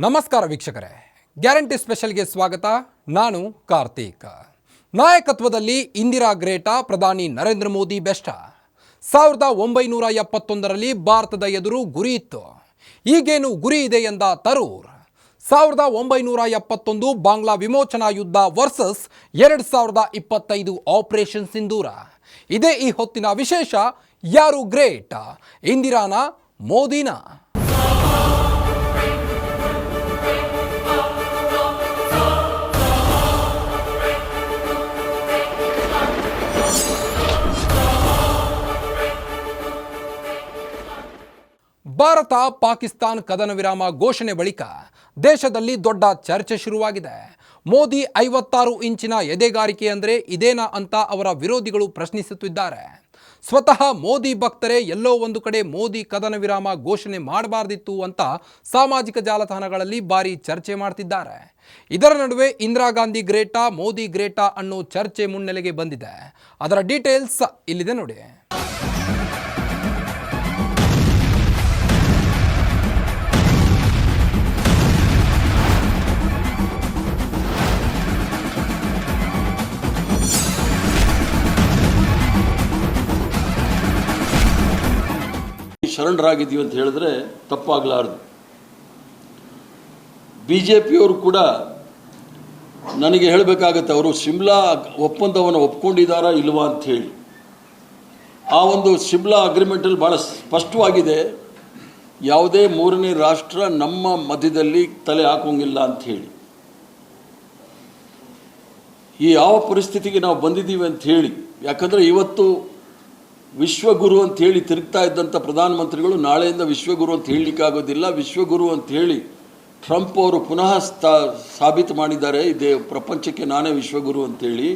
ನಮಸ್ಕಾರ ವೀಕ್ಷಕರೇ. ಗ್ಯಾರಂಟಿ ಸ್ಪೆಷಲ್ಗೆ ಸ್ವಾಗತ. ನಾನು ಕಾರ್ತೀಕ್. ನಾಯಕತ್ವದಲ್ಲಿ ಇಂದಿರಾ ಗ್ರೇಟಾ, ಪ್ರಧಾನಿ ನರೇಂದ್ರ ಮೋದಿ ಬೆಷ್ಟ. ಸಾವಿರದ ಒಂಬೈನೂರ ಎಪ್ಪತ್ತೊಂದರಲ್ಲಿ ಭಾರತದ ಎದುರು ಗುರಿ ಇತ್ತು. ಈಗೇನು ಗುರಿ ಇದೆ ಎಂದ ತರೂರ್. ಸಾವಿರದ ಒಂಬೈನೂರ ಎಪ್ಪತ್ತೊಂದು ಬಾಂಗ್ಲಾ ವಿಮೋಚನಾ ಯುದ್ಧ ವರ್ಸಸ್ ಎರಡು ಸಾವಿರದ ಇಪ್ಪತ್ತೈದು ಆಪರೇಷನ್ ಸಿಂಧೂರ. ಇದೇ ಈ ಹೊತ್ತಿನ ವಿಶೇಷ ಯಾರು ಗ್ರೇಟ್? ಇಂದಿರಾನ, ಮೋದಿನಾ? ಭಾರತ ಪಾಕಿಸ್ತಾನ್ ಕದನ ವಿರಾಮ ಘೋಷಣೆ ಬಳಿಕ ದೇಶದಲ್ಲಿ ದೊಡ್ಡ ಚರ್ಚೆ ಶುರುವಾಗಿದೆ. ಮೋದಿ ಐವತ್ತಾರು ಇಂಚಿನ ಎದೆಗಾರಿಕೆ ಅಂದರೆ ಇದೇನಾ ಅಂತ ಅವರ ವಿರೋಧಿಗಳು ಪ್ರಶ್ನಿಸುತ್ತಿದ್ದಾರೆ. ಸ್ವತಃ ಮೋದಿ ಭಕ್ತರೇ ಎಲ್ಲೋ ಒಂದು ಕಡೆ ಮೋದಿ ಕದನ ವಿರಾಮ ಘೋಷಣೆ ಮಾಡಬಾರ್ದಿತ್ತು ಅಂತ ಸಾಮಾಜಿಕ ಜಾಲತಾಣಗಳಲ್ಲಿ ಭಾರಿ ಚರ್ಚೆ ಮಾಡ್ತಿದ್ದಾರೆ. ಇದರ ನಡುವೆ ಇಂದಿರಾ ಗಾಂಧಿ ಗ್ರೇಟಾ, ಮೋದಿ ಗ್ರೇಟಾ ಅನ್ನೋ ಚರ್ಚೆ ಮುನ್ನೆಲೆಗೆ ಬಂದಿದೆ. ಅದರ ಡೀಟೇಲ್ಸ್ ಇಲ್ಲಿದೆ ನೋಡಿ. ಶರಣರಾಗಿದ್ದೀವಿ ಅಂತ ಹೇಳಿದ್ರೆ ತಪ್ಪಾಗಲಾರದು. ಬಿ ಜೆ ಪಿಯವರು ಕೂಡ ನನಗೆ ಹೇಳಬೇಕಾಗತ್ತೆ, ಅವರು ಶಿಮ್ಲಾ ಒಪ್ಪಂದವನ್ನು ಒಪ್ಕೊಂಡಿದ್ದಾರಾ ಇಲ್ವಾ ಅಂತ ಹೇಳಿ. ಆ ಒಂದು ಶಿಮ್ಲಾ ಅಗ್ರಿಮೆಂಟಲ್ಲಿ ಭಾಳ ಸ್ಪಷ್ಟವಾಗಿದೆ, ಯಾವುದೇ ಮೂರನೇ ರಾಷ್ಟ್ರ ನಮ್ಮ ಮಧ್ಯದಲ್ಲಿ ತಲೆ ಹಾಕೋಂಗಿಲ್ಲ ಅಂತ ಹೇಳಿ. ಈ ಯಾವ ಪರಿಸ್ಥಿತಿಗೆ ನಾವು ಬಂದಿದ್ದೀವಿ ಅಂತ ಹೇಳಿ, ಯಾಕಂದರೆ ಇವತ್ತು ವಿಶ್ವಗುರು ಅಂತ ಹೇಳಿ ತಿರುಗ್ತಾ ಇದ್ದಂಥ ಪ್ರಧಾನಮಂತ್ರಿಗಳು ನಾಳೆಯಿಂದ ವಿಶ್ವಗುರು ಅಂತ ಹೇಳಲಿಕ್ಕಾಗೋದಿಲ್ಲ ವಿಶ್ವಗುರು ಅಂತ ಹೇಳಿ ಟ್ರಂಪ್ ಅವರು ಪುನಃ ಸ್ಥಾ ಸಾಬೀತು ಮಾಡಿದ್ದಾರೆ. ಇದೇ ಪ್ರಪಂಚಕ್ಕೆ ನಾನೇ ವಿಶ್ವಗುರು ಅಂತೇಳಿ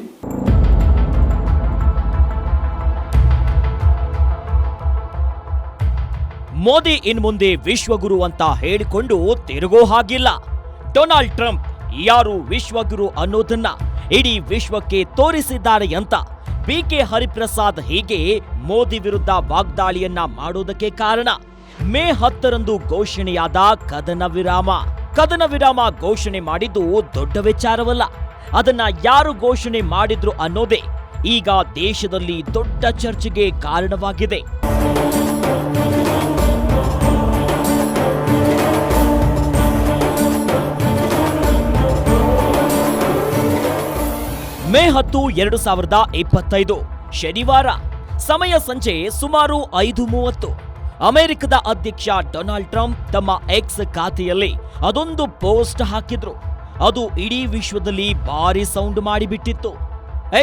ಮೋದಿ ಇನ್ ಮುಂದೆ ವಿಶ್ವಗುರು ಅಂತ ಹೇಳಿಕೊಂಡು ತಿರುಗೋ ಹಾಗಿಲ್ಲ. ಡೊನಾಲ್ಡ್ ಟ್ರಂಪ್ ಯಾರು ವಿಶ್ವಗುರು ಅನ್ನೋದನ್ನ ಇಡೀ ವಿಶ್ವಕ್ಕೆ ತೋರಿಸಿದ್ದಾರೆ ಅಂತ ಬಿಕೆ ಹರಿಪ್ರಸಾದ್ ಹೀಗೆ ಮೋದಿ ವಿರುದ್ಧ ವಾಗ್ದಾಳಿಯನ್ನ ಮಾಡೋದಕ್ಕೆ ಕಾರಣ. ಮೇ ಹತ್ತರಂದು ಘೋಷಣೆಯಾದ ಕದನ ವಿರಾಮ. ಕದನ ವಿರಾಮ ಘೋಷಣೆ ಮಾಡಿದ್ದು ದೊಡ್ಡ ವಿಚಾರವಲ್ಲ. ಅದನ್ನ ಯಾರು ಘೋಷಣೆ ಮಾಡಿದ್ರು ಅನ್ನೋದೇ ಈಗ ದೇಶದಲ್ಲಿ ದೊಡ್ಡ ಚರ್ಚೆಗೆ ಕಾರಣವಾಗಿದೆ. ಮೇ ಹತ್ತು, ಎರಡು ಸಾವಿರದ ಇಪ್ಪತ್ತೈದು. ಶನಿವಾರ, ಸಮಯ ಸಂಜೆ ಸುಮಾರು ಐದು ಮೂವತ್ತು. ಅಮೆರಿಕದ ಅಧ್ಯಕ್ಷ ಡೊನಾಲ್ಡ್ ಟ್ರಂಪ್ ತಮ್ಮ ಎಕ್ಸ್ ಖಾತೆಯಲ್ಲಿ ಅದೊಂದು ಪೋಸ್ಟ್ ಹಾಕಿದ್ರು. ಅದು ಇಡೀ ವಿಶ್ವದಲ್ಲಿ ಭಾರಿ ಸೌಂಡ್ ಮಾಡಿಬಿಟ್ಟಿತ್ತು.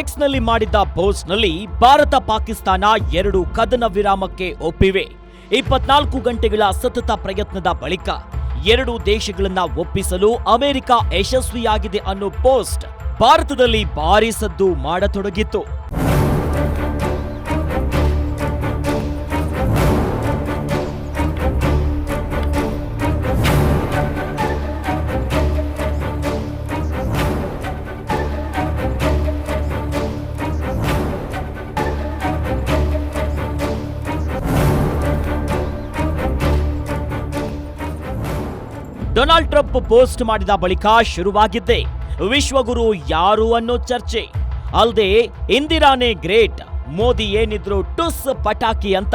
ಎಕ್ಸ್ನಲ್ಲಿ ಮಾಡಿದ್ದ ಪೋಸ್ಟ್ನಲ್ಲಿ ಭಾರತ ಪಾಕಿಸ್ತಾನ ಎರಡು ಕದನ ವಿರಾಮಕ್ಕೆ ಒಪ್ಪಿವೆ. ಇಪ್ಪತ್ನಾಲ್ಕು ಗಂಟೆಗಳ ಸತತ ಪ್ರಯತ್ನದ ಬಳಿಕ ಎರಡು ದೇಶಗಳನ್ನ ಒಪ್ಪಿಸಲು ಅಮೆರಿಕ ಯಶಸ್ವಿಯಾಗಿದೆ ಅನ್ನೋ ಪೋಸ್ಟ್ ಭಾರತದಲ್ಲಿ ಭಾರಿ ಸದ್ದು ಮಾಡತೊಡಗಿತ್ತು. ಡೊನಾಲ್ಡ್ ಟ್ರಂಪ್ ಪೋಸ್ಟ್ ಮಾಡಿದ ಬಳಿಕ ಶುರುವಾಗಿದ್ದೆ, ವಿಶ್ವಗುರು ಯಾರು ಅನ್ನೋ ಚರ್ಚೆ. ಅಲ್ಲದೆ ಇಂದಿರಾನೇ ಗ್ರೇಟ್, ಮೋದಿ ಏನಿದ್ರು ಟುಸ್ ಪಟಾಕಿ ಅಂತ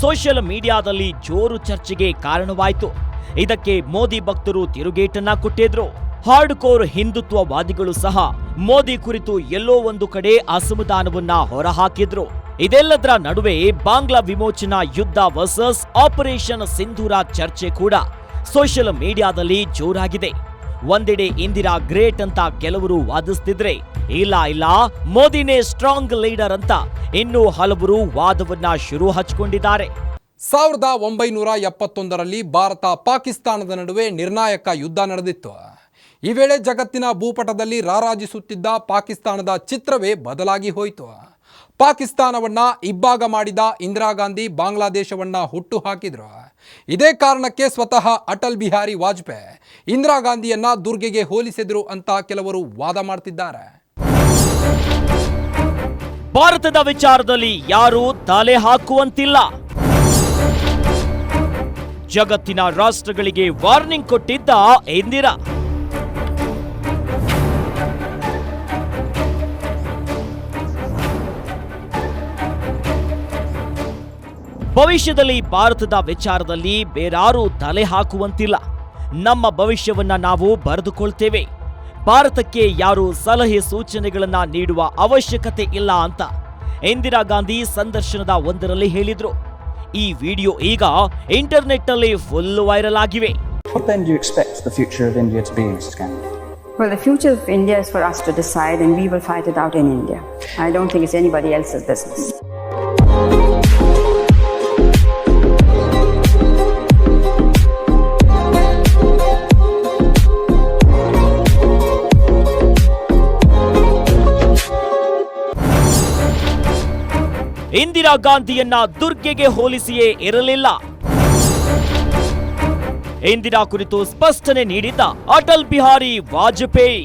ಸೋಷಿಯಲ್ ಮೀಡಿಯಾದಲ್ಲಿ ಜೋರು ಚರ್ಚೆಗೆ ಕಾರಣವಾಯಿತು. ಇದಕ್ಕೆ ಮೋದಿ ಭಕ್ತರು ತಿರುಗೇಟನ್ನ ಕೊಟ್ಟಿದ್ರು. ಹಾರ್ಡ್ ಕೋರ್ ಹಿಂದುತ್ವವಾದಿಗಳು ಸಹ ಮೋದಿ ಕುರಿತು ಎಲ್ಲೋ ಒಂದು ಕಡೆ ಅಸಮಾಧಾನವನ್ನ ಹೊರಹಾಕಿದ್ರು. ಇದೆಲ್ಲದರ ನಡುವೆ ಬಾಂಗ್ಲಾ ವಿಮೋಚನಾ ಯುದ್ಧ ವರ್ಸಸ್ ಆಪರೇಷನ್ ಸಿಂಧೂರ ಚರ್ಚೆ ಕೂಡ. ಸೋಷಿಯಲ್ ಮೀಡಿಯಾದಲ್ಲಿ ಜೋರಾಗಿದೆ. ಒಂದೆಡೆ ಇಂದಿರಾ ಗ್ರೇಟ್ ಅಂತ ಕೆಲವರು ವಾದಿಸ್ತಿದ್ರೆ, ಇಲ್ಲ ಇಲ್ಲ, ಮೋದಿನೇ ಸ್ಟ್ರಾಂಗ್ ಲೀಡರ್ ಅಂತ ಇನ್ನೂ ಹಲವರು ವಾದವನ್ನ ಶುರು ಹಚ್ಕೊಂಡಿದ್ದಾರೆ. ಸಾವಿರದ ಒಂಬೈನೂರ ಎಪ್ಪತ್ತೊಂದರಲ್ಲಿ ಭಾರತ ಪಾಕಿಸ್ತಾನದ ನಡುವೆ ನಿರ್ಣಾಯಕ ಯುದ್ಧ ನಡೆದಿತ್ತು. ಈ ವೇಳೆ ಜಗತ್ತಿನ ಭೂಪಟದಲ್ಲಿ ರಾರಾಜಿಸುತ್ತಿದ್ದ ಪಾಕಿಸ್ತಾನದ ಚಿತ್ರವೇ ಬದಲಾಗಿ ಹೋಯಿತು. ಪಾಕಿಸ್ತಾನವನ್ನ ಇಬ್ಬಾಗ ಮಾಡಿದ ಇಂದಿರಾ ಗಾಂಧಿ ಬಾಂಗ್ಲಾದೇಶವನ್ನ ಹುಟ್ಟು ಹಾಕಿದ್ರು. ಇದೇ ಕಾರಣಕ್ಕೆ ಸ್ವತಃ ಅಟಲ್ ಬಿಹಾರಿ ವಾಜಪೇಯಿ ಇಂದಿರಾ ಗಾಂಧಿಯನ್ನ ದುರ್ಗೆಗೆ ಹೋಲಿಸಿದ್ರು ಅಂತ ಕೆಲವರು ವಾದ ಮಾಡ್ತಿದ್ದಾರೆ. ಭಾರತದ ವಿಚಾರದಲ್ಲಿ ಯಾರೂ ತಲೆ ಹಾಕುವಂತಿಲ್ಲ. ಜಗತ್ತಿನ ರಾಷ್ಟ್ರಗಳಿಗೆ ವಾರ್ನಿಂಗ್ ಕೊಟ್ಟಿದ್ದ ಇಂದಿರಾ. ಭವಿಷ್ಯದಲ್ಲಿ ಭಾರತದ ವಿಚಾರದಲ್ಲಿ ಬೇರಾರು ತಲೆ ಹಾಕುವಂತಿಲ್ಲ ನಮ್ಮ ಭವಿಷ್ಯವನ್ನ ನಾವು ಬರೆದುಕೊಳ್ತೇವೆ ಭಾರತಕ್ಕೆ ಯಾರು ಸಲಹೆ ಸೂಚನೆಗಳನ್ನ ನೀಡುವ ಅವಶ್ಯಕತೆ ಇಲ್ಲ ಅಂತ ಇಂದಿರಾ ಗಾಂಧಿ ಸಂದರ್ಶನದ ಒಂದರಲ್ಲಿ ಹೇಳಿದ್ರು ಈ ವಿಡಿಯೋ ಈಗ ಇಂಟರ್ನೆಟ್ನಲ್ಲಿ ಫುಲ್ ವೈರಲ್ ಆಗಿವೆ What then do you expect the future of India to be, Mrs. Gandhi? Well, the future of India is for us to decide, and we will fight it out in India. I don't think it's anybody else's business. Indira ಗಾಂಧಿಯನ್ನ ದುರ್ಗೆಗೆ ಹೋಲಿಸಿಯೇ ಇರಲಿಲ್ಲ. ಇಂದಿರಾ ಕುರಿತು ಸ್ಪಷ್ಟನೆ ನೀಡಿದ್ದ Atal Bihari Vajpayee.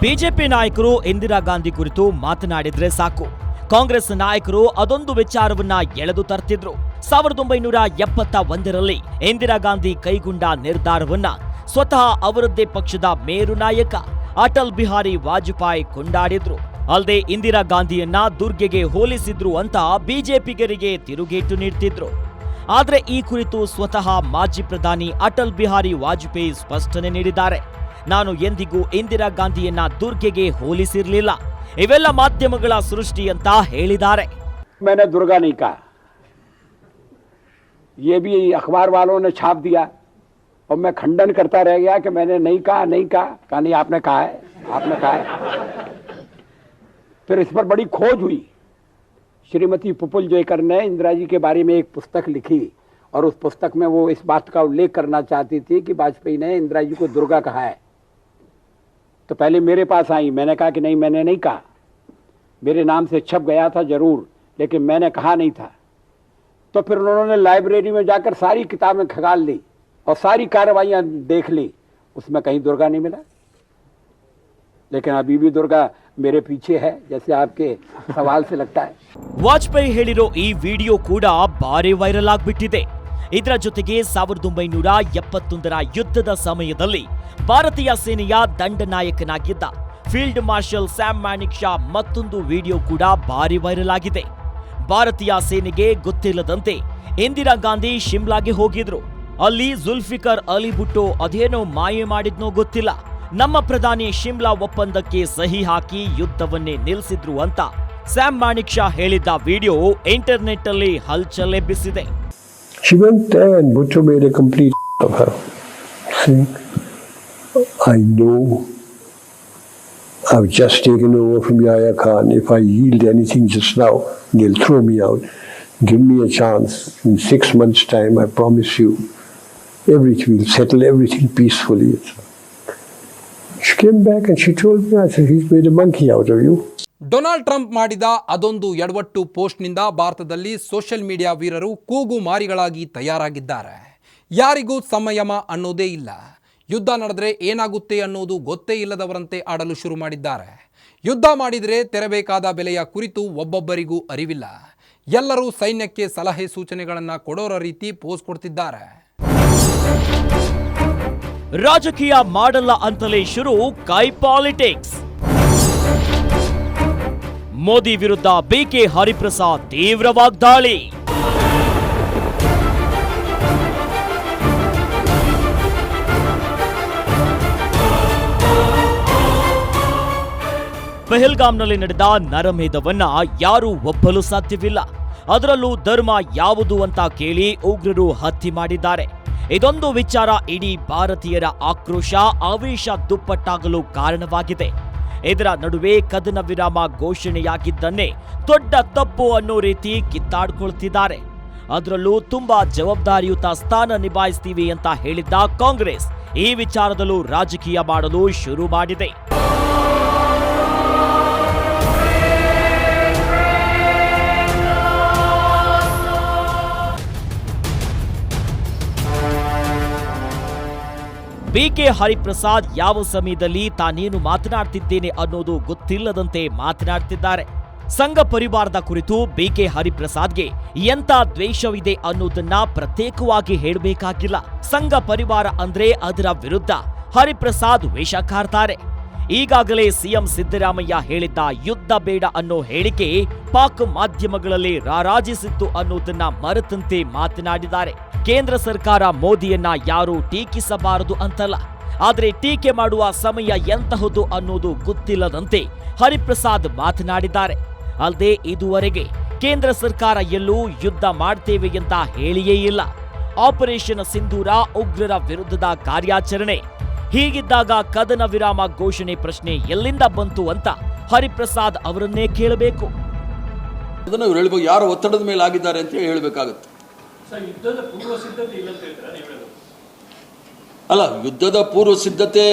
BJP ನಾಯಕರು ಇಂದಿರಾ ಗಾಂಧಿ ಕುರಿತು ಮಾತನಾಡಿದ್ರೆ ಸಾಕು. ಕಾಂಗ್ರೆಸ್ ನಾಯಕರು ಅದೊಂದು ವಿಚಾರವನ್ನ ಎಳೆದು ತರ್ತಿದ್ರು. ಸಾವಿರದ ಒಂಬೈನೂರ ಎಪ್ಪತ್ತ ಒಂದರಲ್ಲಿ ಇಂದಿರಾ ಗಾಂಧಿ ಕೈಗೊಂಡ ನಿರ್ಧಾರವನ್ನ ಸ್ವತಃ ಅವರದ್ದೇ ಪಕ್ಷದ ಮೇರು ನಾಯಕ ಅಟಲ್ ಬಿಹಾರಿ ವಾಜಪೇಯಿ ಕೊಂಡಾಡಿದ್ರು. ಅಲ್ಲದೆ ಇಂದಿರಾ ಗಾಂಧಿಯನ್ನ ದುರ್ಗೆಗೆ ಹೋಲಿಸಿದ್ರು ಅಂತ ಬಿಜೆಪಿಗರಿಗೆ ತಿರುಗೇಟು ನೀಡ್ತಿದ್ರು. ಆದರೆ ಈ ಕುರಿತು ಸ್ವತಃ ಮಾಜಿ ಪ್ರಧಾನಿ ಅಟಲ್ ಬಿಹಾರಿ ವಾಜಪೇಯಿ ಸ್ಪಷ್ಟನೆ ನೀಡಿದ್ದಾರೆ. ನಾನು ಎಂದಿಗೂ ಇಂದಿರಾ ಗಾಂಧಿಯನ್ನ ದುರ್ಗೆಗೆ ಹೋಲಿಸಿರಲಿಲ್ಲ. ಇವೆಲ್ಲ ಮಾಧ್ಯಮಗಳ ಸೃಷ್ಟಿ ಅಂತ ಹೇಳಿದ್ದಾರೆ ये भी अखबार वालों ने छाप दिया। और मैं खंडन करता रह गया कि मैंने नहीं कहा नहीं कहा। कहा, नहीं, आपने कहा है, आपने कहा है। फिर इस पर बड़ी खोज हुई। श्रीमती पुपुल जयकर ने इंदिरा जी के बारे में एक पुस्तक लिखी। और उस पुस्तक में वो इस बात का उल्लेख करना चाहती थी कि वाजपेयी ने इंदिरा जी को दुर्गा कहा है। तो पहले मेरे पास आई। मैंने कहा कि नहीं, मैंने नहीं कहा। मेरे नाम से छप गया था ज़रूर, लेकिन मैंने कहा नहीं था। तो फिर उन्होंने लाइब्रेरी में जाकर सारी किताबें खगाल ली और सारी कार्रवाइयां देख ली उसमें कहीं दुर्गा नहीं मिला लेकिन अभी भी दुर्गा मेरे पीछे है जैसे आपके सवाल से लगता है ವಾಜಪೇಯಿ ಹೇಳಿರೋ ಈ ವಿಡಿಯೋ ಕೂಡ ಭಾರಿ ವೈರಲ್ ಆಗ್ಬಿಟ್ಟಿದೆ ಇದರ ಜೊತೆಗೆ ಸಾವಿರದ ಒಂಬೈನೂರ ಎಪ್ಪತ್ತೊಂದರ ಯುದ್ಧದ ಸಮಯದಲ್ಲಿ ಭಾರತೀಯ ಸೇನೆಯ ದಂಡನಾಯಕನಾಗಿದ್ದ field marshal Sam Manekshaw ಮತ್ತೊಂದು ವಿಡಿಯೋ ಕೂಡ ಭಾರಿ ವೈರಲ್ ಆಗಿದೆ ಭಾರತೀಯ ಸೇನೆಗೆ ಗೊತ್ತಿಲ್ಲದಂತೆ ಇಂದಿರಾ ಗಾಂಧಿ ಶಿಮ್ಲಾಗೆ ಹೋಗಿದ್ರು. ಅಲ್ಲಿ ಜುಲ್ಫಿಕರ್ ಅಲಿ ಭುಟ್ಟೋ ಅದೇನೋ ಮಾಯೆ ಮಾಡಿದ್ನೋ ಗೊತ್ತಿಲ್ಲ. ನಮ್ಮ ಪ್ರಧಾನಿ ಶಿಮ್ಲಾ ಒಪ್ಪಂದಕ್ಕೆ ಸಹಿ ಹಾಕಿ ಯುದ್ಧವನ್ನೇ ನಿಲ್ಲಿಸಿದ್ರು ಅಂತ ಸ್ಯಾಮ್ ಮಾಣಿಕ್ ಶಾ ಹೇಳಿದ್ದ ವಿಡಿಯೋ ಇಂಟರ್ನೆಟ್ ಅಲ್ಲಿ ಹಲ್ಚಲ್ ಎಬ್ಬಿಸಿದೆ I went there and Bhutto made a complete of her. See, I know I've just taken over from Yahya Khan. If I yield anything just now, they'll throw me out. Give me a chance. In six months' time, I promise you, everything will settle everything peacefully. She came back and she told me, I said, he's made a monkey out of you. Donald Trump ಮಾಡಿದ ಅದೊಂದು ಎಡವಟ್ಟು ಪೋಸ್ಟ್ನಿಂದ ಭಾರತದಲ್ಲಿ social media ವೀರರು ಕೂಗು ಮಾರಿಗಳಾಗಿ ತಯಾರಾಗಿದ್ದಾರೆ ಯಾರಿಗೂ ಸಂಯಮ ಅನ್ನೋದೇ ಇಲ್ಲ ಯುದ್ಧ ನಡೆದರೆ ಏನಾಗುತ್ತೆ ಅನ್ನೋದು ಗೊತ್ತೇ ಇಲ್ಲದವರಂತೆ ಆಡಲು ಶುರು ಮಾಡಿದ್ದಾರೆ. ಯುದ್ಧ ಮಾಡಿದರೆ ತೆರಬೇಕಾದ ಬೆಲೆಯ ಕುರಿತು ಒಬ್ಬೊಬ್ಬರಿಗೂ ಅರಿವಿಲ್ಲ. ಎಲ್ಲರೂ ಸೈನ್ಯಕ್ಕೆ ಸಲಹೆ ಸೂಚನೆಗಳನ್ನು ಕೊಡೋರ ರೀತಿ ಪೋಸ್ ಕೊಡ್ತಿದ್ದಾರೆ. ರಾಜಕೀಯ ಮಾಡಲ್ಲ ಅಂತಲೇ ಶುರು ಕೈ ಪಾಲಿಟಿಕ್ಸ್. ಮೋದಿ ವಿರುದ್ಧ ಬಿಕೆ ಹರಿಪ್ರಸಾದ್ ತೀವ್ರ ವಾಗ್ದಾಳಿ. ಪೆಹಲ್ಗಾಮ್ನಲ್ಲಿ ನಡೆದ ನರಮೇಧವನ್ನ ಯಾರೂ ಒಪ್ಪಲು ಸಾಧ್ಯವಿಲ್ಲ. ಅದರಲ್ಲೂ ಧರ್ಮ ಯಾವುದು ಅಂತ ಕೇಳಿ ಉಗ್ರರು ಹತ್ಯೆ ಮಾಡಿದ್ದಾರೆ. ಇದೊಂದು ವಿಚಾರ ಇಡೀ ಭಾರತೀಯರ ಆಕ್ರೋಶ, ಆವೇಶ ದುಪ್ಪಟ್ಟಾಗಲು ಕಾರಣವಾಗಿದೆ. ಇದರ ನಡುವೆ ಕದನ ವಿರಾಮ ಘೋಷಣೆಯಾಗಿದ್ದನ್ನೇ ದೊಡ್ಡ ತಪ್ಪು ಅನ್ನೋ ರೀತಿ ಕಿತ್ತಾಡ್ಕೊಳ್ತಿದ್ದಾರೆ. ಅದರಲ್ಲೂ ತುಂಬಾ ಜವಾಬ್ದಾರಿಯುತ ಸ್ಥಾನ ನಿಭಾಯಿಸ್ತೀವಿ ಅಂತ ಹೇಳಿದ್ದ ಕಾಂಗ್ರೆಸ್ ಈ ವಿಚಾರದಲ್ಲೂ ರಾಜಕೀಯ ಮಾಡಲು ಶುರು ಮಾಡಿದೆ. ಬಿಕೆ ಹರಿಪ್ರಸಾದ್ ಯಾವ ಸಮಯದಲ್ಲಿ ತಾನೇನು ಮಾತನಾಡ್ತಿದ್ದೇನೆ ಅನ್ನೋದು ಗೊತ್ತಿಲ್ಲದಂತೆ ಮಾತನಾಡ್ತಿದ್ದಾರೆ. ಸಂಘ ಪರಿವಾರದ ಕುರಿತು ಬಿಕೆ ಹರಿಪ್ರಸಾದ್ಗೆ ಎಂತ ದ್ವೇಷವಿದೆ ಅನ್ನೋದನ್ನ ಪ್ರತ್ಯೇಕವಾಗಿ ಹೇಳಬೇಕಾಗಿಲ್ಲ. ಸಂಘ ಪರಿವಾರ ಅಂದ್ರೆ ಅದರ ವಿರುದ್ಧ ಹರಿಪ್ರಸಾದ್ ವೇಷ ಕಾರ್ತಾರೆ ಈಗಾಗಲೇ ಸಿಎಂ ಸಿದ್ದರಾಮಯ್ಯ ಹೇಳಿದ್ದ ಯುದ್ಧ ಬೇಡ ಅನ್ನೋ ಹೇಳಿಕೆ ಪಾಕ್ ಮಾಧ್ಯಮಗಳಲ್ಲಿ ರಾರಾಜಿಸಿತ್ತು ಅನ್ನೋದನ್ನ ಮರೆತಂತೆ ಮಾತನಾಡಿದ್ದಾರೆ. ಕೇಂದ್ರ ಸರ್ಕಾರ ಮೋದಿಯನ್ನ ಯಾರೂ ಟೀಕಿಸಬಾರದು ಅಂತಲ್ಲ. ಆದರೆ ಟೀಕೆ ಮಾಡುವ ಸಮಯ ಎಂತಹದ್ದು ಅನ್ನೋದು ಗೊತ್ತಿಲ್ಲದಂತೆ ಹರಿಪ್ರಸಾದ್ ಮಾತನಾಡಿದ್ದಾರೆ. ಅಲ್ಲದೆ ಇದುವರೆಗೆ ಕೇಂದ್ರ ಸರ್ಕಾರ ಎಲ್ಲೂ ಯುದ್ಧ ಮಾಡ್ತೇವೆ ಅಂತ ಹೇಳಿಯೇ ಇಲ್ಲ. ಆಪರೇಷನ್ ಸಿಂಧೂರ ಉಗ್ರರ ವಿರುದ್ಧದ ಕಾರ್ಯಾಚರಣೆ. ಹೀಗಿದ್ದಾಗ ಕದನ ವಿರಾಮ ಘೋಷಣೆ ಪ್ರಶ್ನೆ ಎಲ್ಲಿಂದ ಬಂತು ಅಂತ ಹರಿಪ್ರಸಾದ್ ಅವರನ್ನೇ ಕೇಳಬೇಕು. ಯಾರು ಒತ್ತಡದ ಮೇಲೆ ಆಗಿದ್ದಾರೆ ಅಂತ ಹೇಳಿ ಹೇಳ್ಬೇಕಾಗತ್ತೆ. ಅಲ್ಲ, ಯುದ್ಧದ ಪೂರ್ವ ಸಿದ್ಧತೆ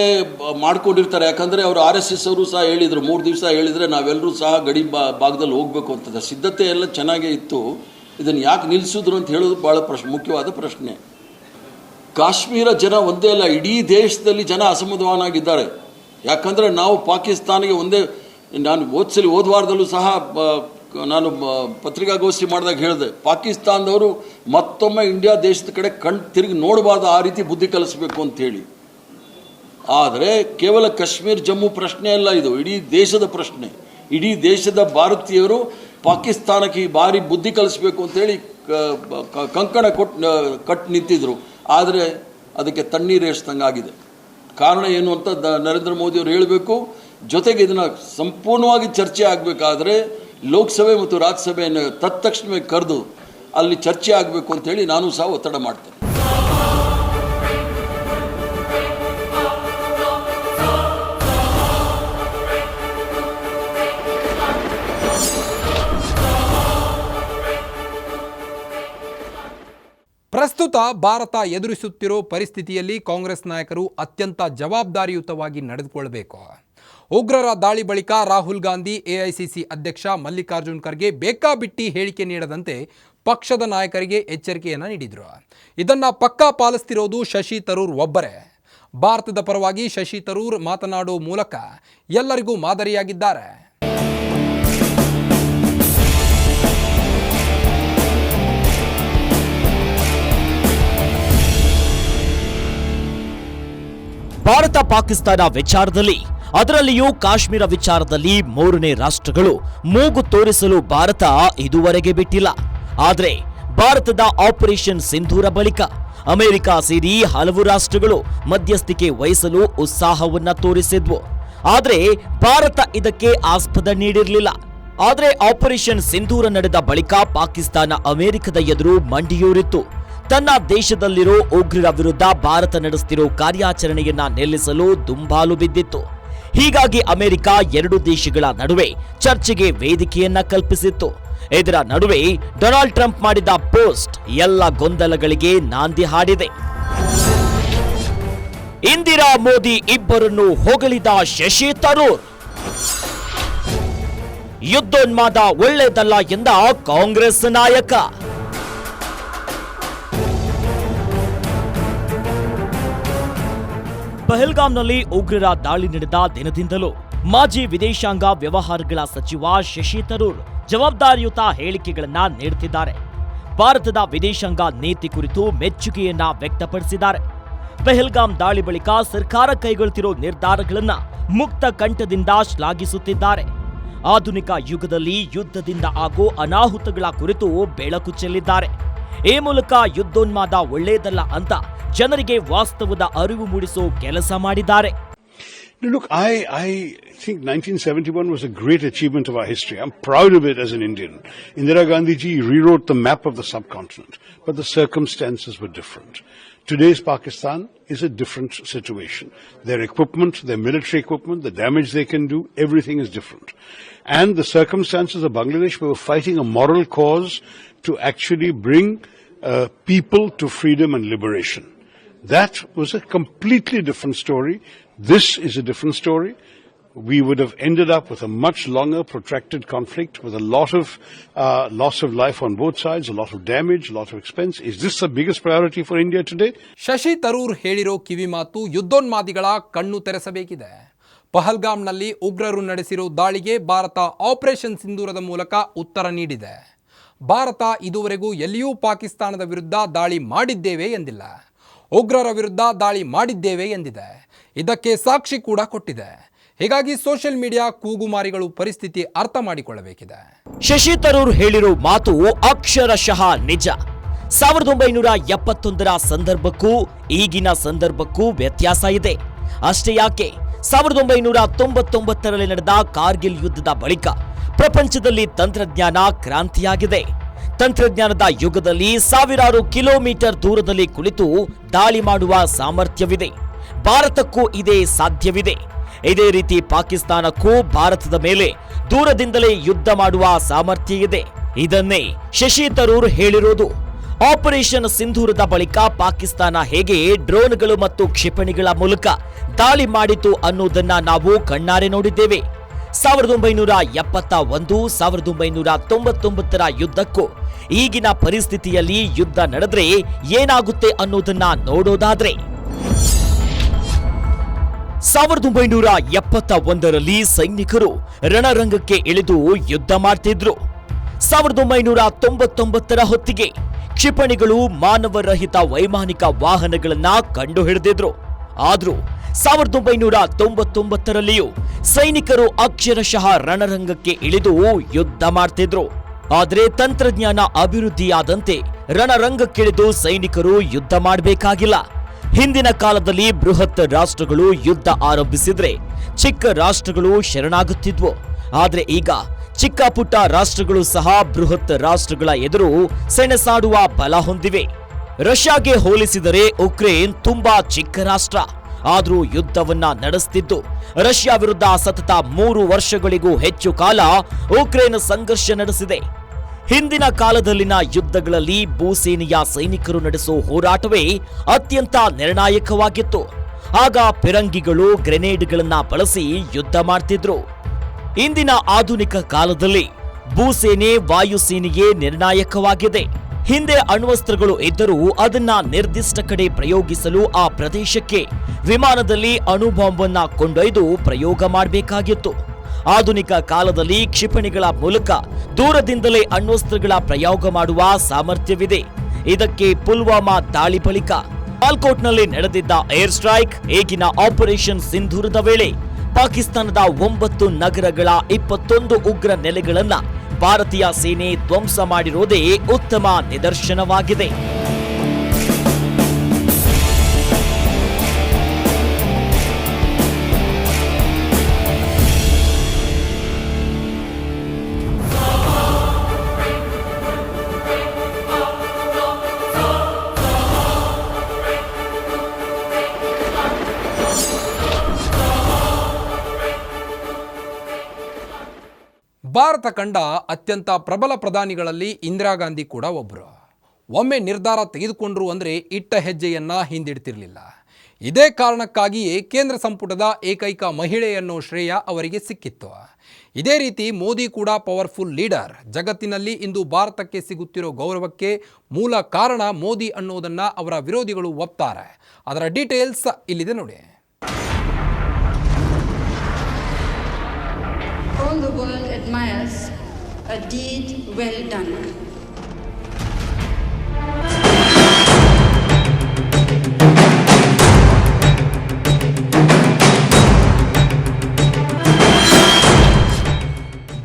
ಮಾಡ್ಕೊಂಡಿರ್ತಾರೆ. ಯಾಕಂದ್ರೆ ಅವರು ಆರ್ ಎಸ್ ಎಸ್ ಅವರು ಸಹ ಹೇಳಿದ್ರು. ಮೂರು ದಿವಸ ಹೇಳಿದ್ರೆ ನಾವೆಲ್ಲರೂ ಸಹ ಗಡಿ ಬಾ, ಭಾಗದಲ್ಲಿ ಹೋಗ್ಬೇಕು ಅಂತದ. ಸಿದ್ಧತೆ ಎಲ್ಲ ಚೆನ್ನಾಗೇ ಇತ್ತು. ಇದನ್ನು ಯಾಕೆ ನಿಲ್ಲಿಸಿದ್ರು ಅಂತ ಹೇಳೋದು ಭಾಳ ಪ್ರಶ್, ಮುಖ್ಯವಾದ ಪ್ರಶ್ನೆ. ಕಾಶ್ಮೀರ ಜನ ಒಂದೇ ಅಲ್ಲ, ಇಡೀ ದೇಶದಲ್ಲಿ ಜನ ಅಸಮಾಧಾನಾಗಿದ್ದಾರೆ ಯಾಕಂದರೆ ನಾವು ಪಾಕಿಸ್ತಾನಿಗೆ ಒಂದೇ, ನಾನು ಓದ್ಸಲಿ ಓದ್ವಾರದಲ್ಲೂ ಸಹ ನಾನು ಪತ್ರಿಕಾಗೋಷ್ಠಿ ಮಾಡಿದಾಗ ಹೇಳಿದೆ, ಪಾಕಿಸ್ತಾನದವರು ಮತ್ತೊಮ್ಮೆ ಇಂಡಿಯಾ ದೇಶದ ಕಡೆ ಕಣ್ ತಿರುಗಿ ನೋಡಬಾರ್ದು ಆ ರೀತಿ ಬುದ್ಧಿ ಕಲಿಸ್ಬೇಕು ಅಂತೇಳಿ ಆದರೆ ಕೇವಲ ಕಾಶ್ಮೀರ್, ಜಮ್ಮು ಪ್ರಶ್ನೆ ಅಲ್ಲ ಇದು, ಇಡೀ ದೇಶದ ಪ್ರಶ್ನೆ. ಇಡೀ ದೇಶದ ಭಾರತೀಯರು ಪಾಕಿಸ್ತಾನಕ್ಕೆ ಈ ಬಾರಿ ಬುದ್ಧಿ ಕಲಿಸ್ಬೇಕು ಅಂತೇಳಿ ಕಂಕಣ ಕೊಟ್ಟು ಕಟ್ ನಿಂತಿದ್ರು. ಆದರೆ ಅದಕ್ಕೆ ತಣ್ಣೀರು ಆಗಿದೆ. ಕಾರಣ ಏನು ಅಂತ ನರೇಂದ್ರ ಮೋದಿಯವರು ಹೇಳಬೇಕು. ಜೊತೆಗೆ ಇದನ್ನು ಸಂಪೂರ್ಣವಾಗಿ ಚರ್ಚೆ ಆಗಬೇಕಾದ್ರೆ ಲೋಕಸಭೆ ಮತ್ತು ರಾಜ್ಯಸಭೆಯನ್ನು ತತ್ಕ್ಷಣವೇ ಕರೆದು ಅಲ್ಲಿ ಚರ್ಚೆ ಆಗಬೇಕು ಅಂತೇಳಿ ನಾನು ಸಹ ಒತ್ತಡ ಮಾಡ್ತೇನೆ. ಪ್ರಸ್ತುತ ಭಾರತ ಎದುರಿಸುತ್ತಿರೋ ಪರಿಸ್ಥಿತಿಯಲ್ಲಿ ಕಾಂಗ್ರೆಸ್ ನಾಯಕರು ಅತ್ಯಂತ ಜವಾಬ್ದಾರಿಯುತವಾಗಿ ನಡೆದುಕೊಳ್ಳಬೇಕು. ಉಗ್ರರ ದಾಳಿ ಬಳಿಕ ರಾಹುಲ್ ಗಾಂಧಿ ಎಐಸಿಸಿ ಅಧ್ಯಕ್ಷ ಮಲ್ಲಿಕಾರ್ಜುನ್ ಖರ್ಗೆ ಬೇಕಾಬಿಟ್ಟಿ ಹೇಳಿಕೆ ನೀಡದಂತೆ ಪಕ್ಷದ ನಾಯಕರಿಗೆ ಎಚ್ಚರಿಕೆಯನ್ನು ನೀಡಿದರು. ಇದನ್ನು ಪಕ್ಕಾ ಪಾಲಿಸ್ತಿರೋದು ಶಶಿ ತರೂರ್ ಒಬ್ಬರೇ. ಭಾರತದ ಪರವಾಗಿ ಶಶಿ ತರೂರ್ ಮಾತನಾಡುವ ಮೂಲಕ ಎಲ್ಲರಿಗೂ ಮಾದರಿಯಾಗಿದ್ದಾರೆ. ಭಾರತ ಪಾಕಿಸ್ತಾನ ವಿಚಾರದಲ್ಲಿ, ಅದರಲ್ಲಿಯೂ ಕಾಶ್ಮೀರ ವಿಚಾರದಲ್ಲಿ ಮೂರನೇ ರಾಷ್ಟ್ರಗಳು ಮೂಗು ತೋರಿಸಲು ಭಾರತ ಇದುವರೆಗೆ ಬಿಟ್ಟಿಲ್ಲ. ಆದ್ರೆ ಭಾರತದ ಆಪರೇಷನ್ ಸಿಂಧೂರ ಬಳಿಕ ಅಮೆರಿಕ ಸೇರಿ ಹಲವು ರಾಷ್ಟ್ರಗಳು ಮಧ್ಯಸ್ಥಿಕೆ ವಹಿಸಲು ಉತ್ಸಾಹವನ್ನ ತೋರಿಸಿದ್ವು. ಆದರೆ ಭಾರತ ಇದಕ್ಕೆ ಆಸ್ಪದ ನೀಡಿರಲಿಲ್ಲ. ಆದರೆ ಆಪರೇಷನ್ ಸಿಂಧೂರ ನಡೆದ ಬಳಿಕ ಪಾಕಿಸ್ತಾನ ಅಮೆರಿಕದ ಎದುರು ಮಂಡಿಯೂರಿತ್ತು. ತನ್ನ ದೇಶದಲ್ಲಿರೋ ಉಗ್ರರ ವಿರುದ್ಧ ಭಾರತ ನಡೆಸ್ತಿರೋ ಕಾರ್ಯಾಚರಣೆಯನ್ನ ನಿಲ್ಲಿಸಲು ದುಂಬಾಲು ಬಿದ್ದಿತ್ತು. ಹೀಗಾಗಿ ಅಮೆರಿಕ ಎರಡು ದೇಶಗಳ ನಡುವೆ ಚರ್ಚೆಗೆ ವೇದಿಕೆಯನ್ನ ಕಲ್ಪಿಸಿತ್ತು. ಇದರ ನಡುವೆ ಡೊನಾಲ್ಡ್ ಟ್ರಂಪ್ ಮಾಡಿದ ಪೋಸ್ಟ್ ಎಲ್ಲ ಗೊಂದಲಗಳಿಗೆ ನಾಂದಿ ಹಾಡಿದೆ. ಇಂದಿರಾ ಮೋದಿ ಇಬ್ಬರನ್ನು ಹೊಗಳಿದ ಶಶಿ ತರೂರ್. ಯುದ್ಧೋನ್ಮಾದ ಒಳ್ಳೆಯದಲ್ಲ ಎಂದ ಕಾಂಗ್ರೆಸ್ ನಾಯಕ. ಪಹಲ್ಗಾಮ್ನಲ್ಲಿ ಉಗ್ರರ ದಾಳಿ ನಡೆದ ದಿನದಿಂದಲೂ ಮಾಜಿ ವಿದೇಶಾಂಗ ವ್ಯವಹಾರಗಳ ಸಚಿವ ಶಶಿ ತರೂರ್ ಜವಾಬ್ದಾರಿಯುತ ಹೇಳಿಕೆಗಳನ್ನ ನೀಡುತ್ತಿದ್ದಾರೆ. ಭಾರತದ ವಿದೇಶಾಂಗ ನೀತಿ ಕುರಿತು ಮೆಚ್ಚುಗೆಯನ್ನ ವ್ಯಕ್ತಪಡಿಸಿದ್ದಾರೆ. ಪೆಹಲ್ಗಾಮ್ ದಾಳಿ ಬಳಿಕ ಸರ್ಕಾರ ಕೈಗೊಳ್ತಿರೋ ನಿರ್ಧಾರಗಳನ್ನ ಮುಕ್ತ ಕಂಠದಿಂದ ಶ್ಲಾಘಿಸುತ್ತಿದ್ದಾರೆ. ಆಧುನಿಕ ಯುಗದಲ್ಲಿ ಯುದ್ಧದಿಂದ ಆಗೋ ಅನಾಹುತಗಳ ಕುರಿತು ಬೆಳಕು ಚೆಲ್ಲಿದ್ದಾರೆ. ಈ ಮೂಲಕ ಯುದ್ಧೋನ್ಮಾದ ಒಳ್ಳೆಯದಲ್ಲ ಅಂತ ಜನರಿಗೆ ವಾಸ್ತವದ ಅರಿವು ಮೂಡಿಸೋ ಕೆಲಸ ಮಾಡಿದ್ದಾರೆ Look, I, I think 1971 was a great achievement of our history. I'm proud of it as an Indian. Indira Gandhi ji rewrote the map of the subcontinent, but the circumstances were different. Today's Pakistan is a different situation. Their equipment, their military equipment, the damage they can do, everything is different. And the circumstances of Bangladesh, we were fighting a moral cause to actually bring uh, people to freedom and liberation. That was a completely different story. This is a different story. we would have ended up with a much longer, protracted conflict with a lot of uh, loss of life on both sides, a lot of damage, a lot of expense. Is this the biggest priority for India today? Shashi Tharoor ಹೇಳಿರೋ ಕಿವಿಮಾತು ಯುದ್ಧೋನ್ಮಾದಿಗಳ ಕಣ್ಣು ತೆರೆಸಬೇಕಿದೆ ಪಹಲ್ಗಾಮ್ನಲ್ಲಿ ಉಗ್ರರು ನಡೆಸಿರೋ ದಾಳಿಗೆ Bharat operation ಸಿಂಧೂರದ ಮೂಲಕ ಉತ್ತರ ನೀಡಿದೆ ಭಾರತ ಇದುವರೆಗೂ ಎಲ್ಲಿಯೂ ಪಾಕಿಸ್ತಾನದ ವಿರುದ್ಧ ದಾಳಿ ಮಾಡಿದ್ದೇವೆ ಎಂದಿಲ್ಲ ಉಗ್ರರ ವಿರುದ್ಧ ದಾಳಿ ಮಾಡಿದ್ದೇವೆ ಎಂದಿದೆ. ಇದಕ್ಕೆ ಸಾಕ್ಷಿ ಕೂಡ ಕೊಟ್ಟಿದೆ. ಹೀಗಾಗಿ ಸೋಷಿಯಲ್ ಮೀಡಿಯಾ ಕೂಗುಮಾರಿಗಳು ಪರಿಸ್ಥಿತಿ ಅರ್ಥ ಮಾಡಿಕೊಳ್ಳಬೇಕಿದೆ. ಶಶಿ ತರೂರ್ ಹೇಳಿರೋ ಮಾತು ಅಕ್ಷರಶಃ ನಿಜ. ಸಾವಿರದ ಒಂಬೈನೂರ ಎಪ್ಪತ್ತೊಂದರ ಸಂದರ್ಭಕ್ಕೂ ಈಗಿನ ಸಂದರ್ಭಕ್ಕೂ ವ್ಯತ್ಯಾಸ ಇದೆ. ಅಷ್ಟೇ ಯಾಕೆ, ಸಾವಿರದ ಒಂಬೈನೂರ ತೊಂಬತ್ತೊಂಬತ್ತರಲ್ಲಿ ನಡೆದ ಕಾರ್ಗಿಲ್ ಯುದ್ಧದ ಬಳಿಕ ಪ್ರಪಂಚದಲ್ಲಿ ತಂತ್ರಜ್ಞಾನ ಕ್ರಾಂತಿಯಾಗಿದೆ. ತಂತ್ರಜ್ಞಾನದ ಯುಗದಲ್ಲಿ ಸಾವಿರಾರು ಕಿಲೋಮೀಟರ್ ದೂರದಲ್ಲಿ ಕುಳಿತು ದಾಳಿ ಮಾಡುವ ಸಾಮರ್ಥ್ಯವಿದೆ. ಭಾರತಕ್ಕೂ ಇದೇ ಸಾಧ್ಯವಿದೆ. ಇದೇ ರೀತಿ ಪಾಕಿಸ್ತಾನಕ್ಕೂ ಭಾರತದ ಮೇಲೆ ದೂರದಿಂದಲೇ ಯುದ್ಧ ಮಾಡುವ ಸಾಮರ್ಥ್ಯ ಇದೆ ಇದನ್ನೇ ಶಶಿ ತರೂರ್ ಹೇಳಿರೋದು. ಆಪರೇಷನ್ ಸಿಂಧೂರದ ಬಳಿಕ ಪಾಕಿಸ್ತಾನ ಹೇಗೆ ಡ್ರೋನ್ಗಳು ಮತ್ತು ಕ್ಷಿಪಣಿಗಳ ಮೂಲಕ ದಾಳಿ ಮಾಡಿತು ಅನ್ನುವುದನ್ನ ನಾವು ಕಣ್ಣಾರೆ ನೋಡಿದ್ದೇವೆ. ಸಾವಿರದ ಒಂಬೈನೂರ ಎಪ್ಪತ್ತ ಒಂದು, ಸಾವಿರದ ಒಂಬೈನೂರ ತೊಂಬತ್ತೊಂಬತ್ತರ ಯುದ್ಧಕ್ಕೂ ಈಗಿನ ಪರಿಸ್ಥಿತಿಯಲ್ಲಿ ಯುದ್ಧ ನಡೆದ್ರೆ ಏನಾಗುತ್ತೆ ಅನ್ನೋದನ್ನ ನೋಡೋದಾದ್ರೆ ಸಾವಿರದ ಒಂಬೈನೂರ ಎಪ್ಪತ್ತ ಒಂದರಲ್ಲಿ ಸೈನಿಕರು ರಣರಂಗಕ್ಕೆ ಇಳಿದು ಯುದ್ಧ ಮಾಡ್ತಿದ್ರು. ಸಾವಿರದ ಒಂಬೈನೂರ ತೊಂಬತ್ತೊಂಬತ್ತರ ಹೊತ್ತಿಗೆ ಕ್ಷಿಪಣಿಗಳು ಮಾನವರಹಿತ ವೈಮಾನಿಕ ವಾಹನಗಳನ್ನ ಕಂಡುಹಿಡಿದಿದ್ರು. ಆದ್ರೂ ಸಾವಿರದ ಒಂಬೈನೂರ ತೊಂಬತ್ತೊಂಬತ್ತರಲ್ಲಿಯೂ ಸೈನಿಕರು ಅಕ್ಷರಶಃ ರಣರಂಗಕ್ಕೆ ಇಳಿದು ಯುದ್ಧ ಮಾಡ್ತಿದ್ರು. ಆದರೆ ತಂತ್ರಜ್ಞಾನ ಅಭಿವೃದ್ಧಿಯಾದಂತೆ ರಣರಂಗಕ್ಕಿಳಿದು ಸೈನಿಕರು ಯುದ್ಧ ಮಾಡಬೇಕಾಗಿಲ್ಲ. ಹಿಂದಿನ ಕಾಲದಲ್ಲಿ ಬೃಹತ್ ರಾಷ್ಟ್ರಗಳು ಯುದ್ಧ ಆರಂಭಿಸಿದ್ರೆ ಚಿಕ್ಕ ರಾಷ್ಟ್ರಗಳು ಶರಣಾಗುತ್ತಿದ್ವು. ಆದರೆ ಈಗ ಚಿಕ್ಕ ಪುಟ್ಟ ರಾಷ್ಟ್ರಗಳು ಸಹ ಬೃಹತ್ ರಾಷ್ಟ್ರಗಳ ಎದುರು ಸೆಣಸಾಡುವ ಬಲ ಹೊಂದಿವೆ. ರಷ್ಯಾಗೆ ಹೋಲಿಸಿದರೆ ಉಕ್ರೇನ್ ತುಂಬಾ ಚಿಕ್ಕ ರಾಷ್ಟ್ರ. ಆದ್ರೂ ಯುದ್ಧವನ್ನ ನಡೆಸುತ್ತಿದ್ದು ರಷ್ಯಾ ವಿರುದ್ಧ ಸತತ ಮೂರು ವರ್ಷಗಳಿಗೂ ಹೆಚ್ಚು ಕಾಲ ಉಕ್ರೇನ್ ಸಂಘರ್ಷ ನಡೆಸಿದೆ. ಹಿಂದಿನ ಕಾಲದಲ್ಲಿನ ಯುದ್ಧಗಳಲ್ಲಿ ಭೂಸೇನೆಯ ಸೈನಿಕರು ನಡೆಸೋ ಹೋರಾಟವೇ ಅತ್ಯಂತ ನಿರ್ಣಾಯಕವಾಗಿತ್ತು. ಆಗ ಪಿರಂಗಿಗಳು ಗ್ರೆನೇಡ್ಗಳನ್ನ ಬಳಸಿ ಯುದ್ಧ ಮಾಡ್ತಿದ್ರು. ಇಂದಿನ ಆಧುನಿಕ ಕಾಲದಲ್ಲಿ ಭೂಸೇನೆ ವಾಯುಸೇನೆಯೇ ನಿರ್ಣಾಯಕವಾಗಿದೆ. ಹಿಂದೆ ಅಣ್ವಸ್ತ್ರಗಳು ಇದ್ದರೂ ಅದನ್ನ ನಿರ್ದಿಷ್ಟ ಕಡೆ ಪ್ರಯೋಗಿಸಲು ಆ ಪ್ರದೇಶಕ್ಕೆ ವಿಮಾನದಲ್ಲಿ ಅಣುಬಾಂಬನ್ನ ಕೊಂಡೊಯ್ದು ಪ್ರಯೋಗ ಮಾಡಬೇಕಾಗಿತ್ತು. ಆಧುನಿಕ ಕಾಲದಲ್ಲಿ ಕ್ಷಿಪಣಿಗಳ ಮೂಲಕ ದೂರದಿಂದಲೇ ಅಣ್ವಸ್ತ್ರಗಳ ಪ್ರಯೋಗ ಮಾಡುವ ಸಾಮರ್ಥ್ಯವಿದೆ. ಇದಕ್ಕೆ ಪುಲ್ವಾಮಾ ದಾಳಿ ಬಳಿಕ ಪಾಲ್ಕೋಟ್ನಲ್ಲಿ ನಡೆದಿದ್ದ ಏರ್ ಸ್ಟ್ರೈಕ್ ಈಗಿನ ಆಪರೇಷನ್ ಸಿಂಧೂರದ ವೇಳೆ ಪಾಕಿಸ್ತಾನದ ಒಂಬತ್ತು ನಗರಗಳ ಇಪ್ಪತ್ತೊಂದು ಉಗ್ರ ನೆಲೆಗಳನ್ನ ಭಾರತೀಯ ಸೇನೆ ಧ್ವಂಸ ಮಾಡಿರುವುದೇ ಉತ್ತಮ ನಿದರ್ಶನವಾಗಿದೆ. ಭಾರತ ಕಂಡ ಅತ್ಯಂತ ಪ್ರಬಲ ಪ್ರಧಾನಿಗಳಲ್ಲಿ ಇಂದಿರಾ ಗಾಂಧಿ ಕೂಡ ಒಬ್ಬರು ಒಮ್ಮೆ ನಿರ್ಧಾರ ತೆಗೆದುಕೊಂಡ್ರು ಅಂದರೆ ಇಟ್ಟ ಹೆಜ್ಜೆಯನ್ನು ಹಿಂದಿಡ್ತಿರಲಿಲ್ಲ. ಇದೇ ಕಾರಣಕ್ಕಾಗಿಯೇ ಕೇಂದ್ರ ಸಂಪುಟದ ಏಕೈಕ ಮಹಿಳೆ ಅನ್ನೋ ಶ್ರೇಯ ಅವರಿಗೆ ಸಿಕ್ಕಿತ್ತು. ಇದೇ ರೀತಿ ಮೋದಿ ಕೂಡ ಪವರ್ಫುಲ್ ಲೀಡರ್. ಜಗತ್ತಿನಲ್ಲಿ ಇಂದು ಭಾರತಕ್ಕೆ ಸಿಗುತ್ತಿರೋ ಗೌರವಕ್ಕೆ ಮೂಲ ಕಾರಣ ಮೋದಿ ಅನ್ನೋದನ್ನು ಅವರ ವಿರೋಧಿಗಳು ಒಪ್ತಾರೆ. ಅದರ ಡೀಟೇಲ್ಸ್ ಇಲ್ಲಿದೆ ನೋಡಿ. All the admires a deed well done.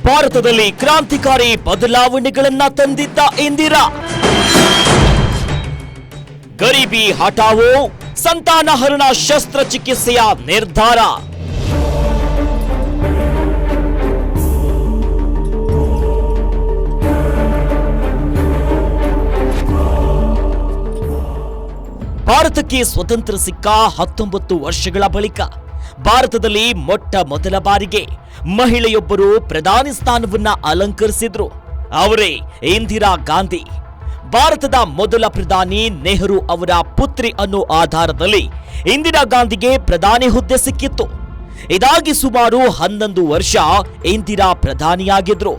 ಭಾರತದಲ್ಲಿ ಕ್ರಾಂತಿಕಾರಿ ಬದಲಾವಣೆಗಳನ್ನ ತಂದಿದ್ದ ಇಂದಿರಾ ಗರೀಬಿ ಹಠಾವೋ, ಸಂತಾನಹರಣ ಶಸ್ತ್ರಚಿಕಿತ್ಸೆಯ ನಿರ್ಧಾರ ಭಾರತಕ್ಕೆ ಸ್ವತಂತ್ರ ಸಿಕ್ಕ ಹತ್ತೊಂಬತ್ತು ವರ್ಷಗಳ ಬಳಿಕ. ಭಾರತದಲ್ಲಿ ಮೊಟ್ಟ ಮೊದಲ ಬಾರಿಗೆ ಮಹಿಳೆಯೊಬ್ಬರು ಪ್ರಧಾನಿ ಸ್ಥಾನವನ್ನ ಅಲಂಕರಿಸಿದ್ರು. ಅವರೇ ಇಂದಿರಾ ಗಾಂಧಿ. ಭಾರತದ ಮೊದಲ ಪ್ರಧಾನಿ ನೆಹರು ಅವರ ಪುತ್ರಿ ಅನ್ನೋ ಆಧಾರದಲ್ಲಿ ಇಂದಿರಾ ಗಾಂಧಿಗೆ ಪ್ರಧಾನಿ ಹುದ್ದೆ ಸಿಕ್ಕಿತ್ತು. ಇದಾಗಿ ಸುಮಾರು ಹನ್ನೊಂದು ವರ್ಷ ಇಂದಿರಾ ಪ್ರಧಾನಿಯಾಗಿದ್ರು.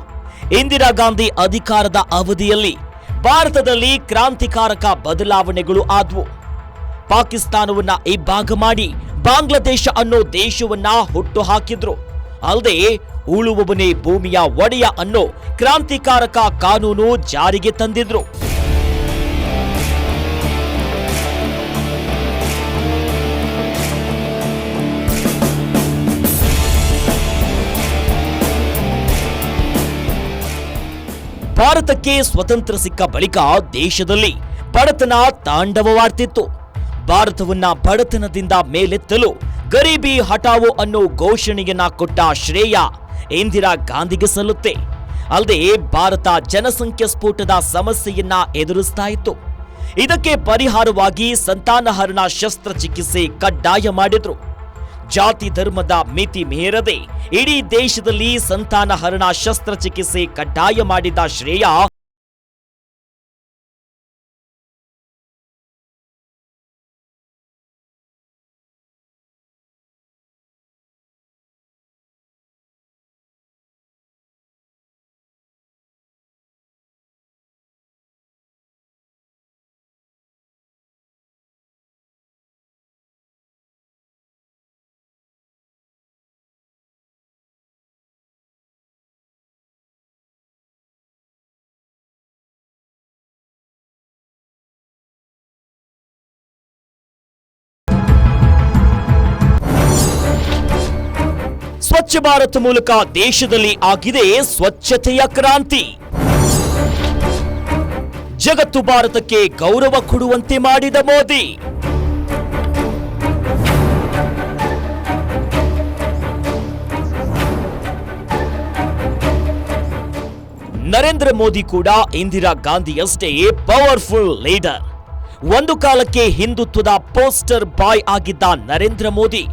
ಇಂದಿರಾ ಗಾಂಧಿ ಅಧಿಕಾರದ ಅವಧಿಯಲ್ಲಿ ಭಾರತದಲ್ಲಿ ಕ್ರಾಂತಿಕಾರಕ ಬದಲಾವಣೆಗಳು ಆದ್ವು. ಪಾಕಿಸ್ತಾನವನ್ನ ಇಬ್ಬಾಗ ಮಾಡಿ ಬಾಂಗ್ಲಾದೇಶ ಅನ್ನೋ ದೇಶವನ್ನ ಹುಟ್ಟು ಹಾಕಿದ್ರು ಅಲ್ಲದೆ ಉಳುವವನೇ ಭೂಮಿಯ ಒಡೆಯ ಅನ್ನೋ ಕ್ರಾಂತಿಕಾರಕ ಕಾನೂನು ಜಾರಿಗೆ ತಂದಿದ್ರು. ಭಾರತಕ್ಕೆ ಸ್ವತಂತ್ರ ಸಿಕ್ಕ ಬಳಿಕ ದೇಶದಲ್ಲಿ ಬಡತನ ತಾಂಡವವಾಡ್ತಿತ್ತು ಭಾರತವನ್ನ ಬಡತನದಿಂದ ಮೇಲೆತ್ತಲು ಗರೀಬಿ ಹಟಾವು ಅನ್ನೋ ಘೋಷಣೆಯನ್ನ ಕೊಟ್ಟ ಶ್ರೇಯ ಇಂದಿರಾ ಗಾಂಧಿಗೆ ಸಲ್ಲುತ್ತೆ. ಅಲ್ಲದೆ ಭಾರತ ಜನಸಂಖ್ಯಾ ಸ್ಫೋಟದ ಸಮಸ್ಯೆಯನ್ನ ಎದುರಿಸ್ತಾ ಇತ್ತು. ಇದಕ್ಕೆ ಪರಿಹಾರವಾಗಿ ಸಂತಾನಹರಣ ಶಸ್ತ್ರಚಿಕಿತ್ಸೆ ಕಡ್ಡಾಯ ಮಾಡಿದ್ರು. ಜಾತಿ ಧರ್ಮದ ಮಿತಿ ಮೀರದೆ ಇಡೀ ದೇಶದಲ್ಲಿ ಸಂತಾನಹರಣ ಶಸ್ತ್ರಚಿಕಿತ್ಸೆ ಕಡ್ಡಾಯ ಮಾಡಿದ ಶ್ರೇಯ ಸ್ವಚ್ಛ ಭಾರತ್ ಮೂಲಕ ದೇಶದಲ್ಲಿ ಆಗಿದೆ ಸ್ವಚ್ಛತೆಯ ಕ್ರಾಂತಿ. ಜಗತ್ತು ಭಾರತಕ್ಕೆ ಗೌರವ ಕೊಡುವಂತೆ ಮಾಡಿದ ಮೋದಿ. ನರೇಂದ್ರ ಮೋದಿ ಕೂಡ ಇಂದಿರಾ ಗಾಂಧಿಯಷ್ಟೇ ಪವರ್ಫುಲ್ ಲೀಡರ್. ಒಂದು ಕಾಲಕ್ಕೆ ಹಿಂದುತ್ವದ ಪೋಸ್ಟರ್ ಬಾಯ್ ಆಗಿದ್ದ ನರೇಂದ್ರ ಮೋದಿ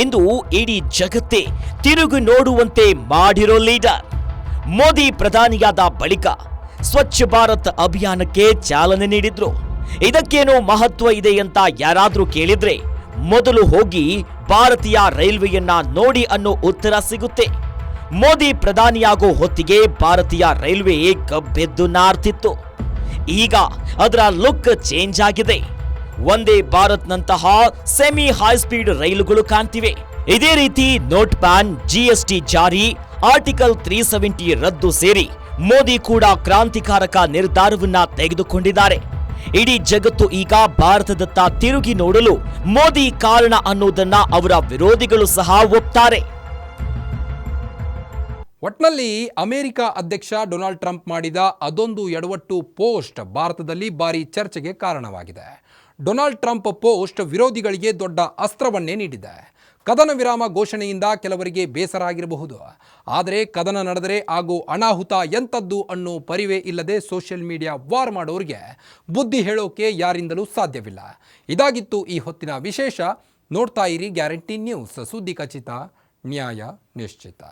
ಇಂದು ಇಡೀ ಜಗತ್ತೇ ತಿರುಗಿ ನೋಡುವಂತೆ ಮಾಡಿರೋ ಲೀಡರ್. ಮೋದಿ ಪ್ರಧಾನಿಯಾದ ಬಳಿಕ ಸ್ವಚ್ಛ ಭಾರತ್ ಅಭಿಯಾನಕ್ಕೆ ಚಾಲನೆ ನೀಡಿದ್ರು. ಇದಕ್ಕೇನೋ ಮಹತ್ವ ಇದೆ ಅಂತ ಯಾರಾದರೂ ಕೇಳಿದ್ರೆ ಮೊದಲು ಹೋಗಿ ಭಾರತೀಯ ರೈಲ್ವೆಯನ್ನ ನೋಡಿ ಅನ್ನೋ ಉತ್ತರ ಸಿಗುತ್ತೆ. ಮೋದಿ ಪ್ರಧಾನಿಯಾಗೋ ಹೊತ್ತಿಗೆ ಭಾರತೀಯ ರೈಲ್ವೆ ಕಬ್ಬೆದ್ದು ನಾರ್ತಿತ್ತು. ಈಗ ಅದರ ಲುಕ್ ಚೇಂಜ್ ಆಗಿದೆ. ಒಂದೇ ಭಾರತ್ನಂತಹ ಸೆಮಿ ಹೈ ಸ್ಪೀಡ್ ರೈಲುಗಳು ಕಾಣ್ತಿವೆ. ಇದೇ ರೀತಿ ನೋಟ್ ಪ್ಯಾನ್ ಜಿಎಸ್ಟಿ ಜಾರಿ ಆರ್ಟಿಕಲ್ ತ್ರೀ ಸೆವೆಂಟಿ ರದ್ದು ಸೇರಿ ಮೋದಿ ಕೂಡ ಕ್ರಾಂತಿಕಾರಕ ನಿರ್ಧಾರವನ್ನ ತೆಗೆದುಕೊಂಡಿದ್ದಾರೆ. ಇಡೀ ಜಗತ್ತು ಈಗ ಭಾರತದತ್ತ ತಿರುಗಿ ನೋಡಲು ಮೋದಿ ಕಾರಣ ಅನ್ನೋದನ್ನ ಅವರ ವಿರೋಧಿಗಳು ಸಹ ಒಪ್ತಾರೆ. ಒಟ್ನಲ್ಲಿ ಅಮೆರಿಕ ಅಧ್ಯಕ್ಷ ಡೊನಾಲ್ಡ್ ಟ್ರಂಪ್ ಮಾಡಿದ ಅದೊಂದು ಎಡವಟ್ಟು ಪೋಸ್ಟ್ ಭಾರತದಲ್ಲಿ ಭಾರಿ ಚರ್ಚೆಗೆ ಕಾರಣವಾಗಿದೆ. ಡೊನಾಲ್ಡ್ ಟ್ರಂಪ್ ಪೋಸ್ಟ್ ವಿರೋಧಿಗಳಿಗೆ ದೊಡ್ಡ ಅಸ್ತ್ರವನ್ನೇ ನೀಡಿದೆ. ಕದನ ವಿರಾಮ ಘೋಷಣೆಯಿಂದ ಕೆಲವರಿಗೆ ಬೇಸರ ಆಗಿರಬಹುದು ಆದರೆ ಕದನ ನಡೆದರೆ ಆಗೋ ಅನಾಹುತ ಎಂಥದ್ದು ಅನ್ನೋ ಪರಿವೇ ಇಲ್ಲದೆ ಸೋಷಿಯಲ್ ಮೀಡಿಯಾ ವಾರ್ ಮಾಡೋರಿಗೆ ಬುದ್ಧಿ ಹೇಳೋಕೆ ಯಾರಿಂದಲೂ ಸಾಧ್ಯವಿಲ್ಲ. ಇದಾಗಿತ್ತು ಈ ಹೊತ್ತಿನ ವಿಶೇಷ. ನೋಡ್ತಾ ಇರಿ ಗ್ಯಾರಂಟಿ ನ್ಯೂಸ್. ಸುದ್ದಿ ಖಚಿತ. ನ್ಯಾಯ ನಿಶ್ಚಿತ.